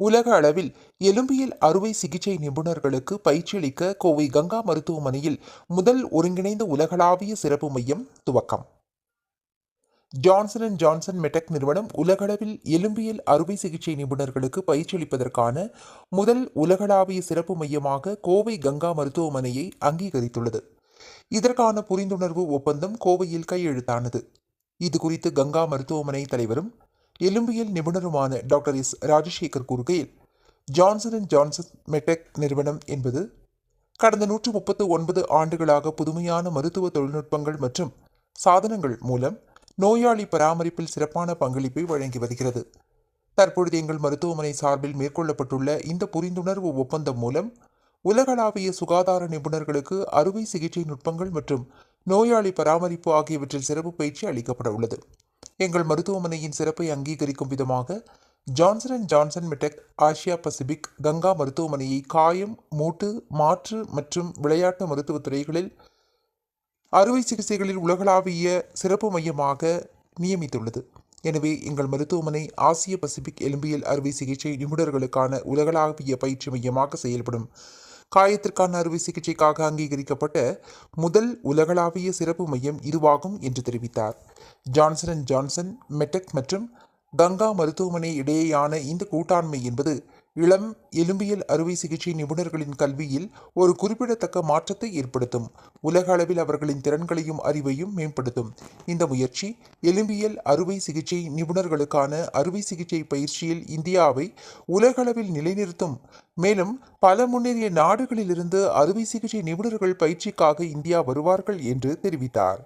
உலக அளவில் எலும்பியல் அறுவை சிகிச்சை நிபுணர்களுக்கு பயிற்சியளிக்க கோவை கங்கா மருத்துவமனையில் முதல் ஒருங்கிணைந்த உலகளாவிய சிறப்பு மையம் துவக்கம். ஜான்சன் அண்ட் ஜான்சன் மெடெக் நிறுவனம் உலகளவில் எலும்பியல் அறுவை சிகிச்சை நிபுணர்களுக்கு பயிற்சியளிப்பதற்கான முதல் உலகளாவிய சிறப்பு மையமாக கோவை கங்கா மருத்துவமனையை அங்கீகரித்துள்ளது. இதற்கான புரிந்துணர்வு ஒப்பந்தம் கோவையில் கையெழுத்தானது. இது குறித்து கங்கா மருத்துவமனை தலைவரும் எலும்பியல் நிபுணருமான டாக்டர் எஸ் ராஜசேகர் கூறுகையில் ஜான்சன் அண்ட் ஜான்சன் மெடெக் நிறுவனம் என்பது கடந்த நூற்று முப்பத்து ஒன்பது ஆண்டுகளாக புதுமையான மருத்துவ தொழில்நுட்பங்கள் மற்றும் சாதனங்கள் மூலம் நோயாளி பராமரிப்பில் சிறப்பான பங்களிப்பை வழங்கி வருகிறது. தற்பொழுது எங்கள் மருத்துவமனை சார்பில் மேற்கொள்ளப்பட்டுள்ள இந்த புரிந்துணர்வு ஒப்பந்தம் மூலம் உலகளாவிய சுகாதார நிபுணர்களுக்கு அறுவை சிகிச்சை நுட்பங்கள் மற்றும் நோயாளி பராமரிப்பு ஆகியவற்றில் சிறப்பு பயிற்சி அளிக்கப்பட உள்ளது. எங்கள் மருத்துவமனையின் சிறப்பை அங்கீகரிக்கும் விதமாக Johnson and Johnson Medtech Asia Pacific Ganga மருத்துவமனையை காயம் மூட்டு மாற்று மற்றும் விளையாட்டு மருத்துவத் துறைகளில் அறுவை சிகிச்சைகளில் உலகளாவிய சிறப்பு மையமாக நியமித்துள்ளது. எனவே எங்கள் மருத்துவமனை ஆசிய பசிபிக் எலும்பியல் அறுவை சிகிச்சை நிபுணர்களுக்கான உலகளாவிய பயிற்சி மையமாக செயல்படும். காயத்திற்கான அறுவை சிகிச்சைக்காக அங்கீகரிக்கப்பட்ட முதல் உலகளாவிய சிறப்பு மையம் இதுவாகும் என்று தெரிவித்தார். ஜான்சன் அண்ட் ஜான்சன் மெட்டெக் மற்றும் கங்கா மருத்துவமனை இடையேயான இந்த கூட்டாண்மை என்பது இளம் எலும்பியல் அறுவை சிகிச்சை நிபுணர்களின் கல்வியில் ஒரு குறிப்பிடத்தக்க மாற்றத்தை ஏற்படுத்தும். உலக அளவில் அவர்களின் திறன்களையும் அறிவையும் மேம்படுத்தும். இந்த முயற்சி எலும்பியல் அறுவை சிகிச்சை நிபுணர்களுக்கான அறுவை சிகிச்சை பயிற்சியில் இந்தியாவை உலகளவில் நிலைநிறுத்தும். மேலும் பல முன்னேறிய நாடுகளிலிருந்து அறுவை சிகிச்சை நிபுணர்கள் பயிற்சிக்காக இந்தியா வருவார்கள் என்று தெரிவித்தார்.